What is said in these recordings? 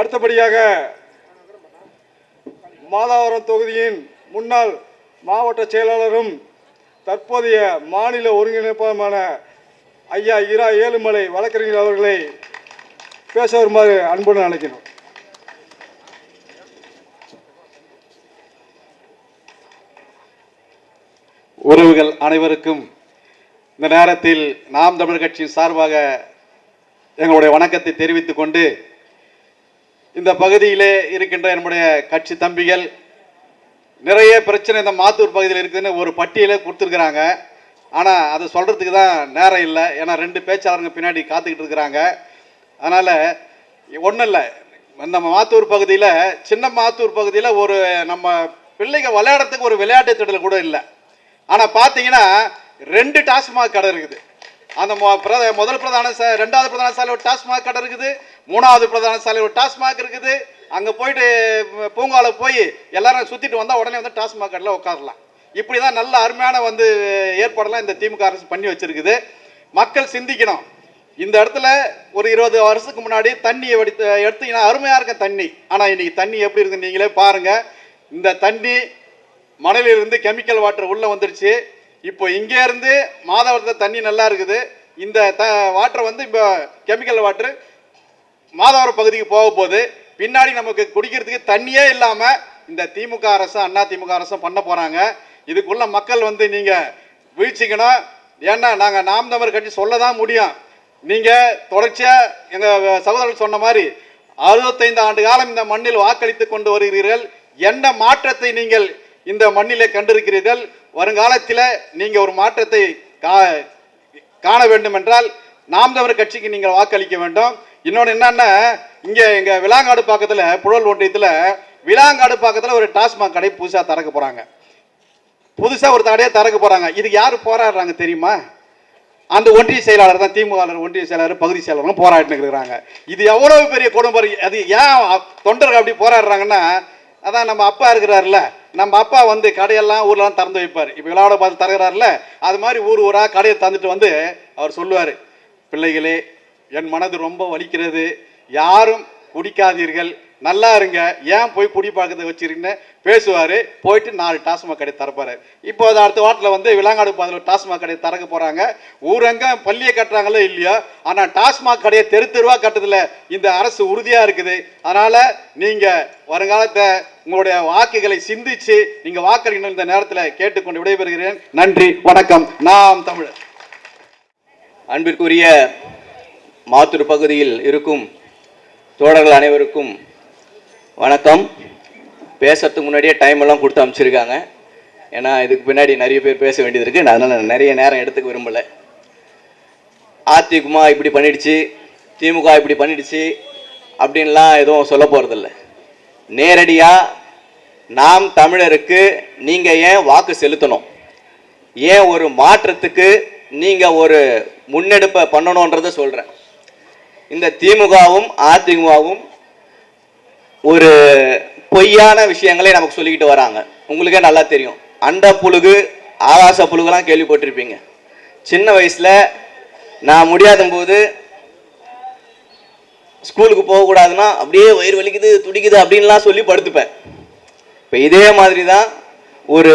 அடுத்தபடியாக மாதாவரம் தொகுதியின் முன்னாள் மாவட்ட செயலாளரும் தற்போதைய மாநில ஒருங்கிணைப்பாளருமான ஐயா இரா ஏழுமலை வழக்கறிஞர் அவர்களை பேச வருமாறு அன்புடன் அழைக்கிறோம். உறவுகள் அனைவருக்கும் இந்த நேரத்தில் நாம் தமிழர் கட்சியின் சார்பாக எங்களுடைய வணக்கத்தை தெரிவித்துக் கொண்டு இந்த பகுதியிலே இருக்கின்ற என்னுடைய கட்சி தம்பிகள் நிறைய பிரச்சனை இந்த மாத்தூர் பகுதியில் இருக்குதுன்னு ஒரு பட்டியலே கொடுத்துருக்குறாங்க. ஆனால் அதை சொல்கிறதுக்கு தான் நேரம் இல்லை. ஏன்னா ரெண்டு பேச்சாளருங்க பின்னாடி காத்துக்கிட்டு இருக்கிறாங்க. அதனால் ஒன்றும் இல்லை. இந்த மாத்தூர் பகுதியில் சின்ன மாத்தூர் பகுதியில் ஒரு நம்ம பிள்ளைங்க விளையாடுறதுக்கு ஒரு விளையாட்டு திடல் கூட இல்லை. ஆனால் பார்த்தீங்கன்னா ரெண்டு டாஸ்மாக் கடை இருக்குது. அந்த மொ- முதல் பிரதான சா ரெண்டாவது பிரதான சாலை ஒரு டாஸ்மாக் கடை இருக்குது. மூணாவது பிரதான சாலை ஒரு டாஸ்மாக் இருக்குது. அங்கே போயிட்டு பூங்காவில் போய் எல்லாரும் சுற்றிட்டு வந்தால் உடனே வந்து டாஸ்மாக் கடையில் உட்காரலாம் இப்படி தான் நல்ல அருமையான வந்து ஏற்பாடெல்லாம் இந்த திமுக அரசு பண்ணி வச்சிருக்குது. மக்கள் சிந்திக்கணும். இந்த இடத்துல ஒரு இருபது வருஷத்துக்கு முன்னாடி தண்ணியை வடி எடுத்தீங்கன்னா அருமையாக இருக்கும் தண்ணி. ஆனால் இன்னைக்கு தண்ணி எப்படி இருக்குது நீங்களே பாருங்கள் இந்த தண்ணி மணலிலிருந்து கெமிக்கல் வாட்டர் உள்ளே வந்துருச்சு. இப்போ இங்கே இருந்து மாதவரத்தில் தண்ணி நல்லா இருக்குது. இந்த த வாட்டர் வந்து இப்போ கெமிக்கல் வாட்டர் மாதவரம் பகுதிக்கு போக போகுது. பின்னாடி நமக்கு குடிக்கிறதுக்கு தண்ணியே இல்லாமல் இந்த திமுக அரசும் அண்ணா திமுக அரசும் பண்ண போகிறாங்க இதுக்குள்ள மக்கள் வந்து நீங்கள் வீழ்ச்சிக்கணும். ஏன்னா நாங்கள் நாம் தமிழ் கட்சி சொல்ல தான் முடியும். நீங்கள் தொடர்ச்சியாக எங்கள் சகோதரர்கள் சொன்ன மாதிரி அறுபத்தைந்து ஆண்டு காலம் இந்த மண்ணில் வாக்களித்து கொண்டு வருகிறீர்கள். என்ன மாற்றத்தை நீங்கள் இந்த மண்ணிலே கண்டிருக்கிறீர்கள்? வருங்காலத்தில் நீங்கள் ஒரு மாற்றத்தை கா காண வேண்டும் என்றால் நாம் தமிழர் கட்சிக்கு நீங்கள் வாக்களிக்க வேண்டும். இன்னொன்று என்னன்னா இங்கே எங்கள் விலாங்காடு பக்கத்தில் புழல் ஒன்றியத்தில் விலாங்காடு பக்கத்தில் ஒரு டாஸ்மாக் கடை புதுசாக திறக்க போகிறாங்க புதுசாக ஒரு கடையை திறக்க போகிறாங்க இதுக்கு யார் போராடுறாங்க தெரியுமா? அந்த ஒன்றிய செயலாளர் தான் திமுக ஒன்றிய செயலாளர் பகுதி செயலாளரும் போராடிட்டு இருக்கிறாங்க. இது எவ்வளவு பெரிய குடும்பம் அது ஏன் தொண்டர்கள் அப்படி போராடுறாங்கன்னா அதான் நம்ம அப்பா இருக்கிறாருல்ல நம்ம அப்பா வந்து கடையெல்லாம் ஊர்லாம் திறந்து வைப்பார். இப்போ விழாவோட பார்த்து தருகிறாருல அது மாதிரி ஊர் ஊராக கடையை தந்துட்டு வந்து அவர் சொல்லுவார் பிள்ளைகளே என் மனது ரொம்ப வலிக்கிறது. யாரும் குடிக்காதீர்கள். நல்லா இருங்க. ஏன் போய் குடி பார்க்கறத வச்சிருக்கீங்கன்னு பேசுவார். போயிட்டு நாலு டாஸ்மாக் கடை திறப்பாரு. இப்போ அது அடுத்த வாட்டில் வந்து விலாங்காடு பாதையில் டாஸ்மாக் கடை திறக்க போகிறாங்க ஊரங்க பள்ளியை கட்டுறாங்களோ இல்லையோ ஆனால் டாஸ்மாக் கடையை தெரு தெருவாக கட்டுறதுல இந்த அரசு உறுதியாக இருக்குது. அதனால் நீங்கள் வருங்காலத்தை உங்களுடைய வாக்குகளை சிந்திச்சு நீங்கள் வாக்களிக்கணும் இந்த நேரத்தில் கேட்டுக்கொண்டு விடைபெறுகிறேன். நன்றி வணக்கம். நாம் தமிழர். அன்பிற்குரிய மாத்தூர் பகுதியில் இருக்கும் தோழர்கள் அனைவருக்கும் வணக்கம். பேசுறதுக்கு முன்னாடியே டைம் எல்லாம் கொடுத்து அமைச்சிருக்காங்க ஏன்னா இதுக்கு பின்னாடி நிறைய பேர் பேச வேண்டியது இருக்கு. நான் அதனால நிறைய நேரம் எடுத்துக்க விரும்பல. அதிமுக இப்படி பண்ணிடுச்சு திமுக இப்படி பண்ணிடுச்சு அப்படின்லாம் எதுவும் சொல்ல போகிறதில்ல நேரடியாக நாம் தமிழருக்கு நீங்கள் ஏன் வாக்கு செலுத்தணும்? ஏன் ஒரு மாற்றத்துக்கு நீங்கள் ஒரு முன்னெடுப்பை பண்ணணுன்றதை சொல்கிறேன் இந்த திமுகவும் அதிமுகவும் ஒரு பொய்யான விஷயங்களே நமக்கு சொல்லிக்கிட்டு வராங்க. உங்களுக்கே நல்லா தெரியும். அண்ட புழுகு ஆகாச புழுகெல்லாம் கேள்விப்பட்டிருப்பீங்க. சின்ன வயசில் நான் முடியாத போது ஸ்கூலுக்கு போகக்கூடாதுன்னா அப்படியே வயிறு வலிக்குது துடிக்குது அப்படின்லாம் சொல்லி படுத்துப்பேன். இப்போ இதே மாதிரி தான் ஒரு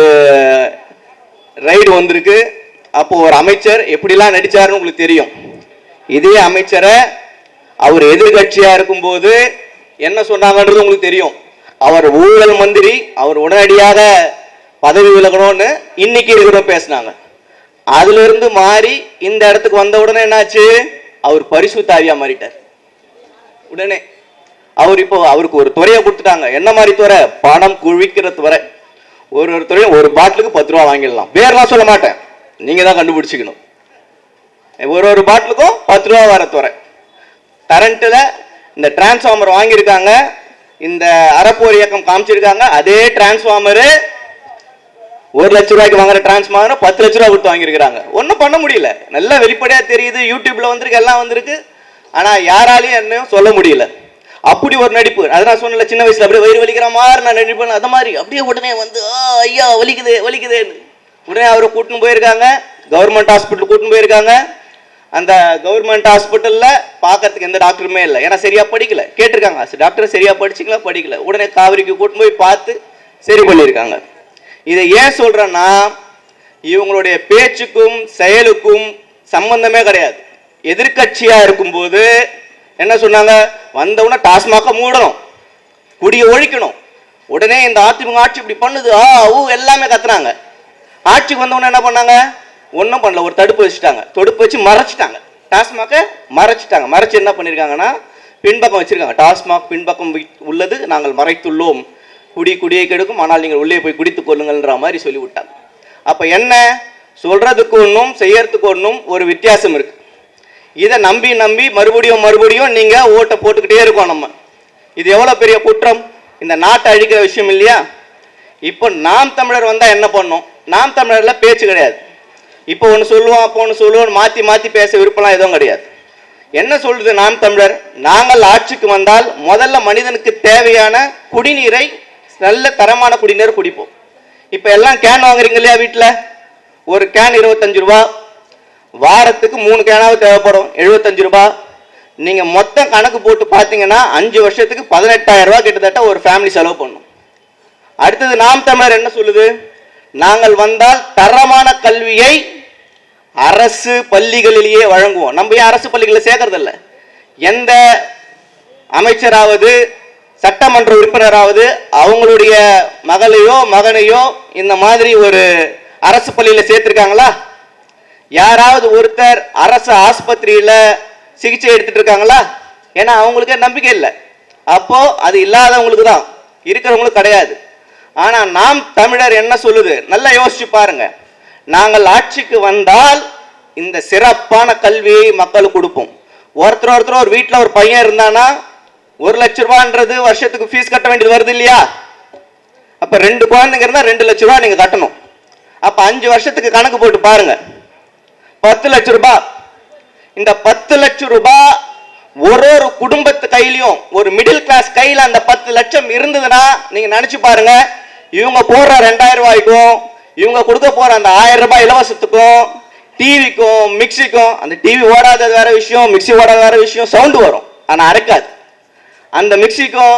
ரைடு வந்திருக்கு. அப்போது ஒரு அமைச்சர் எப்படிலாம் நடிச்சாருன்னு உங்களுக்கு தெரியும். இதே அமைச்சரை அவர் எதிர்கட்சியாக இருக்கும்போது என்ன சொன்னாங்கன்றது உங்களுக்கு தெரியும். அவர் ஊழல் மந்திரி அவர் உடனடியாக பதவி விலகணும்னு இன்னைக்கு இருக்கிற பேசினாங்க. அதுல இருந்து மாறி இந்த இடத்துக்கு வந்த உடனே என்னாச்சு? அவர் பரிசு தாவியா மாறிட்டார். உடனே அவர் இப்போ அவருக்கு ஒரு துறையை கொடுத்துட்டாங்க. என்ன மாதிரி துறை? பணம் குவிக்கிற துறை. ஒரு ஒரு துறையும் ஒரு பாட்டிலுக்கு பத்து ரூபா வாங்கிடலாம். பேர்லாம் சொல்ல மாட்டேன். நீங்க தான் கண்டுபிடிச்சிக்கணும். ஒரு ஒரு பாட்டிலுக்கும் பத்து ரூபா வர துறை. கரண்ட்டில் இந்த டிரான்ஸ்ஃபார்மர் வாங்கியிருக்காங்க. இந்த அறப்போர் இயக்கம் காமிச்சிருக்காங்க. அதே டிரான்ஸ்ஃபார்மரு ஒரு லட்ச ரூபாய்க்கு வாங்குற டிரான்ஸ்ஃபார்மர் பத்து லட்ச ரூபா கொடுத்து வாங்கியிருக்கிறாங்க. ஒன்றும் பண்ண முடியல. நல்லா வெளிப்படையாக தெரியுது. யூடியூப்ல வந்திருக்கு எல்லாம் வந்திருக்கு. ஆனால் யாராலையும் என்னையும் சொல்ல முடியல. அப்படி ஒரு நடிப்பு. அதை நான் சொன்னல சின்ன வயசுல அப்படியே வயிறு வலிக்கிற மாதிரி நான் நடிப்பேன். அந்த மாதிரி அப்படியே உடனே வந்து ஐயா வலிக்குது வலிக்குதேன்னு. உடனே அவரை கூட்டின்னு போயிருக்காங்க. கவர்மெண்ட் ஹாஸ்பிட்டல் கூட்டின்னு போயிருக்காங்க. அந்த கவர்மெண்ட் ஹாஸ்பிட்டலில் பார்க்கறதுக்கு எந்த டாக்டருமே இல்லை. ஏன்னா சரியாக படிக்கல. கேட்டிருக்காங்க. டாக்டர் சரியாக படிச்சிங்களா? படிக்கல. உடனே காவிரிக்கு கூட்டு போய் பார்த்து சரி பண்ணியிருக்காங்க. இதை ஏன் சொல்கிறேன்னா இவங்களுடைய பேச்சுக்கும் செயலுக்கும் சம்பந்தமே கிடையாது. எதிர்கட்சியாக இருக்கும்போது என்ன சொன்னாங்க? வந்தவுடனே டாஸ்மாக மூடணும். குடியை ஒழிக்கணும். உடனே இந்த அதிமுக ஆட்சி இப்படி பண்ணுது. ஆ ஊ எல்லாமே கத்துனாங்க. ஆட்சிக்கு வந்தவுடனே என்ன பண்ணாங்க? ஒன்றும் பண்ணல ஒரு தடுப்பு வச்சுட்டாங்க. தடுப்பு வச்சு மறைச்சிட்டாங்க. டாஸ்மாக மறைச்சிட்டாங்க. மறைச்சு என்ன பண்ணியிருக்காங்கன்னா பின்பக்கம் வச்சுருக்காங்க. டாஸ்மாக் பின்பக்கம் உள்ளது நாங்கள் மறைத்துள்ளோம். குடி குடியை கெடுக்கும். ஆனால் நீங்கள் உள்ளே போய் குடித்து கொள்ளுங்கள்ன்ற மாதிரி சொல்லிவிட்டாங்க. அப்போ என்ன? சொல்கிறதுக்கு ஒன்றும் செய்யறதுக்கு ஒன்றும் ஒரு வித்தியாசம் இருக்குது இதை நம்பி நம்பி மறுபடியும் மறுபடியும் நீங்கள் ஓட்டை போட்டுக்கிட்டே இருக்கோம் நம்ம. இது எவ்வளோ பெரிய குற்றம்? இந்த நாட்டை அழிக்கிற விஷயம் இல்லையா? இப்போ நாம் தமிழர் வந்தால் என்ன பண்ணோம் நாம் தமிழரில் பேச்சு கிடையாது. இப்போ ஒன்று சொல்லுவோம் அப்போ ஒன்று சொல்லுவோம் மாற்றி மாற்றி பேச விருப்பம்லாம் எதுவும் கிடையாது. என்ன சொல்றது நாம் தமிழர்? நாங்கள் ஆட்சிக்கு வந்தால் முதல்ல மனிதனுக்கு தேவையான குடிநீரை நல்ல தரமான குடிநீர் குடிப்போம். இப்போ எல்லாம் கேன் வாங்குறீங்க இல்லையா வீட்டில் ஒரு கேன் இருபத்தஞ்சு ரூபா. வாரத்துக்கு மூணு கேனாவது தேவைப்படும் எழுபத்தஞ்சு ரூபா. நீங்கள் மொத்தம் கணக்கு போட்டு பார்த்தீங்கன்னா அஞ்சு வருஷத்துக்கு பதினெட்டாயிரம் ரூபா கிட்டத்தட்ட ஒரு ஃபேமிலி செலவு பண்ணும். அடுத்தது நாம் தமிழர் என்ன சொல்லுது? நாங்கள் வந்தால் தரமான கல்வியை அரசு பள்ளிகளிலேயே வழங்குவோம். நம்ம ஏன் அரசு பள்ளிகளில் சேர்க்கறதில்ல? எந்த அமைச்சராவது சட்டமன்ற உறுப்பினராவது அவங்களுடைய மகளையோ மகனையோ இந்த மாதிரி ஒரு அரசு பள்ளியில் சேர்த்துருக்காங்களா? யாராவது ஒருத்தர் அரசு ஆஸ்பத்திரியில் சிகிச்சை எடுத்துட்டு இருக்காங்களா? ஏன்னா அவங்களுக்கே நம்பிக்கை இல்லை. அப்போ அது இல்லாதவங்களுக்கு தான். இருக்கிறவங்களுக்கு கிடையாது. ஆனால் நாம் தமிழர் என்ன சொல்லுது? நல்லா யோசிச்சு பாருங்கள் நாங்கள் ஆட்சிக்கு வந்தால் இந்த சிறப்பான கல்வியை மக்களுக்கு கொடுப்போம். ஒருத்தர் ஒருத்தர் ஒரு வீட்டில் ஒரு பையன் இருந்தானா ஒரு லட்ச ரூபான்றது வருஷத்துக்கு ஃபீஸ் கட்ட வேண்டியது வருது இல்லையா? அப்ப ரெண்டு குழந்தைங்க இருந்தால் ரெண்டு லட்ச ரூபா நீங்க கட்டணும். அப்ப அஞ்சு வருஷத்துக்கு கணக்கு போட்டு பாருங்க. பத்து லட்ச ரூபாய் இந்த பத்து லட்சம் ரூபாய் ஒரு ஒரு குடும்பத்து கையிலையும் ஒரு மிடில் கிளாஸ் கையில அந்த பத்து லட்சம் இருந்ததுன்னா நீங்க நினைச்சு பாருங்க இவங்க போடுற ரெண்டாயிரம் ரூபாய்க்கும் இவங்க கொடுக்க போற அந்த ஆயிரம் ரூபாய் இலவசத்துக்கும் டிவிக்கும் மிக்சிக்கும் அந்த டிவி ஓடாதது வேற விஷயம் மிக்ஸி ஓடாத வேற விஷயம் சவுண்டு வரும். ஆனால் அரைக்காது அந்த மிக்சிக்கும்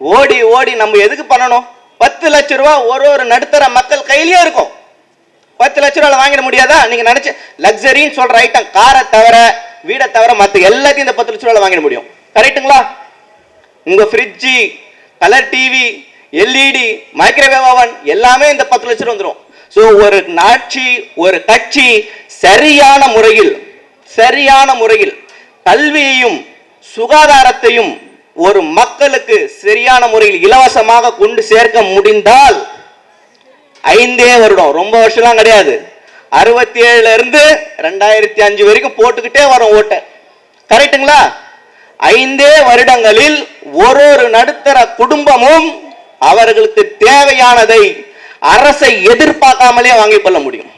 ஓடி ஓடி நம்ம எதுக்கு பண்ணணும்? பத்து லட்ச ரூபா ஒரு ஒரு நடுத்தர மக்கள் கையிலேயே இருக்கும். பத்து லட்ச ரூபாய் வாங்கிட முடியாதா? நீங்க நினச்சி லக்ஸரின்னு சொல்ற ஐட்டம் காரை தவிர வீடை தவிர மற்ற எல்லாத்தையும் இந்த பத்து லட்ச ரூபாய் வாங்கிட முடியும். கரெக்ட்டுங்களா உங்க ஃப்ரிட்ஜி colour TV LED microwave oven எல்லாமே இந்த பத்து லட்சம் வந்துடும் ஸோ ஒரு நாட்சி ஒரு கட்சி சரியான முறையில் சரியான முறையில் கல்வியையும் சுகாதாரத்தையும் ஒரு மக்களுக்கு சரியான முறையில் இலவசமாக கொண்டு சேர்க்க முடிந்தால் ஐந்தே வருடம் ரொம்ப வருஷம்லாம் கிடையாது. அறுபத்தி ஏழுல இருந்து ரெண்டாயிரத்தி அஞ்சு வரைக்கும் போட்டுக்கிட்டே வரும் ஓட்டை. கரெக்டுங்களா ஐந்தே வருடங்களில் ஒரு ஒரு நடுத்தர குடும்பமும் அவர்களுக்கு தேவையானதை அரசை எதிர்பார்க்காமலே வாங்கி கொள்ள முடியும்.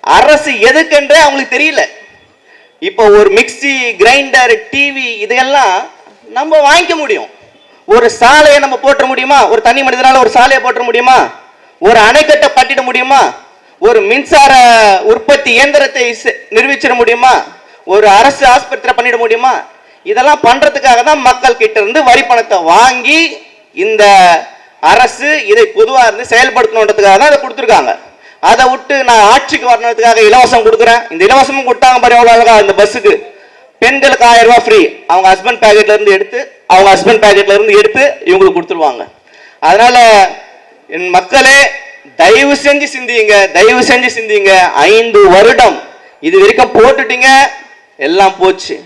அரசு எதுக்குன்றே அவங்களுக்கு தெரியல. இப்போ ஒரு மிக்ஸி கிரைண்டர் டிவி இதையெல்லாம் நம்ம வாங்கிக்க முடியும். ஒரு சாலையை நம்ம போட்டுற முடியுமா? ஒரு தனி மனிதனால ஒரு சாலையை போட்ட முடியுமா? ஒரு அணைக்கட்டை பட்டிட முடியுமா? ஒரு மின்சார உற்பத்தி இயந்திரத்தை செ- முடியுமா? ஒரு அரசு ஆஸ்பத்திரி பண்ணிட முடியுமா? இதெல்லாம் பண்றதுக்காக தான் மக்கள் கிட்ட இருந்து வரி பணத்தை வாங்கி இந்த அரசு இதை பொதுவாக இருந்து செயல்படுத்தணுன்றதுக்காக தான் இதை கொடுத்துருக்காங்க. அதை விட்டு நான் ஆட்சிக்கு வரணுன்றதுக்காக இலவசம் கொடுக்குறேன். இந்த இலவசமும் கொடுத்தாங்க பாரு எவ்வளோ அழகா. இந்த பஸ்ஸுக்கு பெண்களுக்கு ஆயிரம் ரூபாய் ஃப்ரீ அவங்க ஹஸ்பண்ட் பேக்கெட்ல இருந்து எடுத்து அவங்க ஹஸ்பண்ட் பேக்கெட்ல இருந்து எடுத்து இவங்களுக்கு கொடுத்துருவாங்க. அதனால என் மக்களே தயவு செஞ்சு சிந்தியுங்க தயவு செஞ்சு சிந்தியுங்க ஐந்து வருடம் இது வரைக்கும் போட்டுட்டீங்க எல்லாம் போச்சு.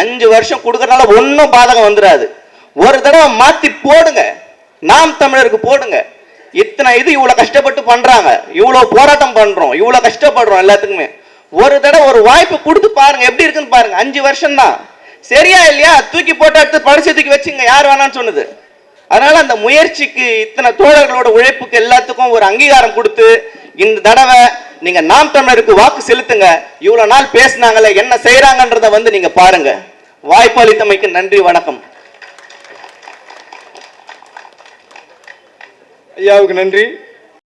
அஞ்சு வருஷம் கொடுக்கறதுனால ஒன்றும் பாதகம் வந்துடாது ஒரு தடவை மாற்றி போடுங்க. நாம் தமிழருக்கு போடுங்க. இத்தனை இது இவ்வளவு கஷ்டப்பட்டு பண்றாங்க. இவ்வளவு போராட்டம் பண்றோம். இவ்வளவு கஷ்டப்படுறோம் எல்லாத்துக்குமே. ஒரு தடவை ஒரு வாய்ப்பு கொடுத்து பாருங்க. எப்படி இருக்குன்னு பாருங்க. அஞ்சு வருஷம் தான் சரியா இல்லையா? தூக்கி போட்டு எடுத்து பரிசு தூக்கி வச்சுங்க. யார் வேணாம்னு சொன்னது. அதனால அந்த முயற்சிக்கு இத்தனை தோழர்களோட உழைப்புக்கு எல்லாத்துக்கும் ஒரு அங்கீகாரம் கொடுத்து இந்த தடவை நீங்க நாம் தமிழருக்கு வாக்கு செலுத்துங்க. இவ்வளவு நாள் பேசினாங்களே என்ன செய்யறாங்கன்றத வந்து நீங்க பாருங்க. வாய்ப்பு அளித்தமைக்கு நன்றி வணக்கம். ஐயாவுக்கு நன்றி.